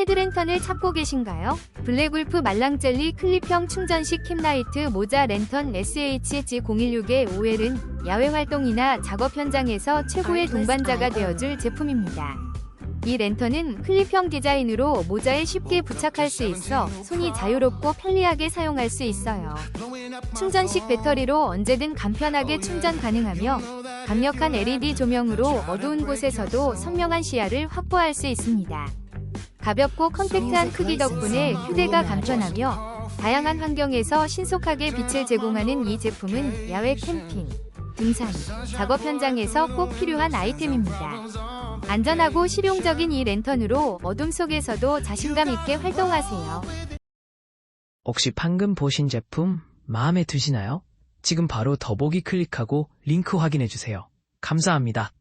헤드랜턴을 찾고 계신가요? 블랙울프 말랑젤리 클립형 충전식 캠라이트 모자 랜턴 SHG016의 5L은 야외 활동이나 작업 현장에서 최고의 동반자가 되어줄 제품입니다. 이 랜턴은 클립형 디자인으로 모자에 쉽게 부착할 수 있어 손이 자유롭고 편리하게 사용할 수 있어요. 충전식 배터리로 언제든 간편하게 충전 가능하며 강력한 LED 조명으로 어두운 곳에서도 선명한 시야를 확보할 수 있습니다. 가볍고 컴팩트한 크기 덕분에 휴대가 간편하며 다양한 환경에서 신속하게 빛을 제공하는 이 제품은 야외 캠핑, 등산, 작업 현장에서 꼭 필요한 아이템입니다. 안전하고 실용적인 이 랜턴으로 어둠 속에서도 자신감 있게 활동하세요. 혹시 방금 보신 제품 마음에 드시나요? 지금 바로 더보기 클릭하고 링크 확인해주세요. 감사합니다.